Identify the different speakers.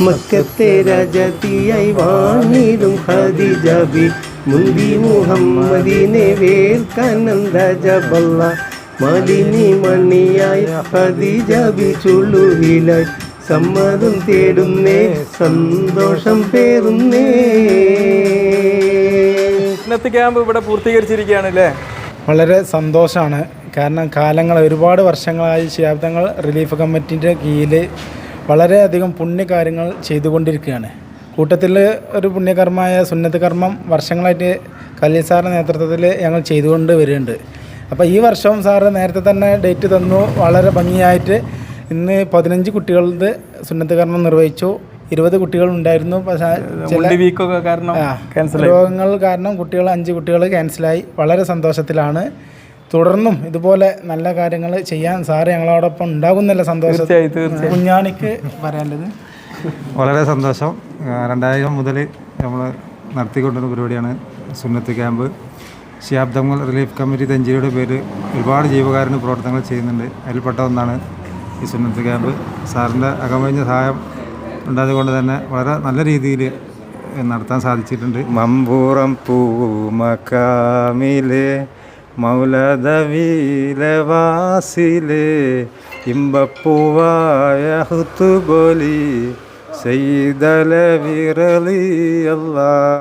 Speaker 1: മക്കത്തെ രാജാത്തിയായി വാണിടും ഖദീജബി മുന്തി മുഹമ്മദിനെ വേൽക്കാനന്ദ ജബല്ല. മലിനി മണിയായ ഖദീജബി ചുള്ളുവില സമ്മതം തേടുന്നേ സന്തോഷം പേറുന്നേ.
Speaker 2: ഇന്നത്തെ ക്യാമ്പ് ഇവിടെ പൂർത്തീകരിച്ചിരിക്കുകയാണ് അല്ലേ?
Speaker 3: വളരെ സന്തോഷമാണ്. കാരണം കാലങ്ങൾ ഒരുപാട് വർഷങ്ങളായി ശാബ്ദങ്ങൾ റിലീഫ് കമ്മിറ്റിന്റെ കീഴിൽ വളരെയധികം പുണ്യകാര്യങ്ങൾ ചെയ്തുകൊണ്ടിരിക്കുകയാണ്. കൂട്ടത്തിൽ ഒരു പുണ്യകർമ്മമായ സുന്നത്ത് കർമ്മം വർഷങ്ങളായിട്ട് കലീൽ സാറിന്റെ നേതൃത്വത്തിൽ ഞങ്ങൾ ചെയ്തുകൊണ്ട് വരുന്നുണ്ട് അപ്പോൾ ഈ വർഷവും സാർ നേരത്തെ തന്നെ ഡേറ്റ് തന്നു. വളരെ ഭംഗിയായിട്ട് ഇന്ന് പതിനഞ്ച് കുട്ടികളുടെ സുന്നത്ത് കർമ്മം നിർവഹിച്ചു. ഇരുപത് പക്ഷേ ചില
Speaker 2: കാരണം
Speaker 3: ആ,
Speaker 2: ക്യാൻസൽ
Speaker 3: രോഗങ്ങൾ കാരണം കുട്ടികൾ അഞ്ച് കുട്ടികൾ ക്യാൻസലായി വളരെ സന്തോഷത്തിലാണ്. തുടർന്നും ഇതുപോലെ നല്ല കാര്യങ്ങൾ ചെയ്യാൻ സാറ് ഞങ്ങളോടൊപ്പം ഉണ്ടാകുന്നില്ല സന്തോഷം. കുഞ്ഞാണിക്ക് പറയാനുള്ളത്?
Speaker 4: വളരെ സന്തോഷം. രണ്ടായിരം മുതൽ നമ്മൾ നടത്തിക്കൊണ്ടിരുന്ന പരിപാടിയാണ് സുന്നത്ത് ക്യാമ്പ്. ശിയാബ്ദങ്ങൾ റിലീഫ് കമ്മിറ്റി തെഞ്ചിയുടെ പേര് ഒരുപാട് ജീവകാരുണ്യ പ്രവർത്തനങ്ങൾ ചെയ്യുന്നുണ്ട്. അതിൽപ്പെട്ട ഒന്നാണ് ഈ സുന്നത്ത് ക്യാമ്പ്. സാറിന്റെ അകമഴിഞ്ഞ സഹായം ഉണ്ടായതുകൊണ്ട് തന്നെ വളരെ നല്ല രീതിയിൽ നടത്താൻ സാധിച്ചിട്ടുണ്ട്. മമ്പൂറം പൂമക്കാമിലെ മൗലദവീലെ വാസിലെ ഇമ്പപ്പൂവായ ഹുത്തുബോലി സയ്യിദല വിറലി അല്ലാ.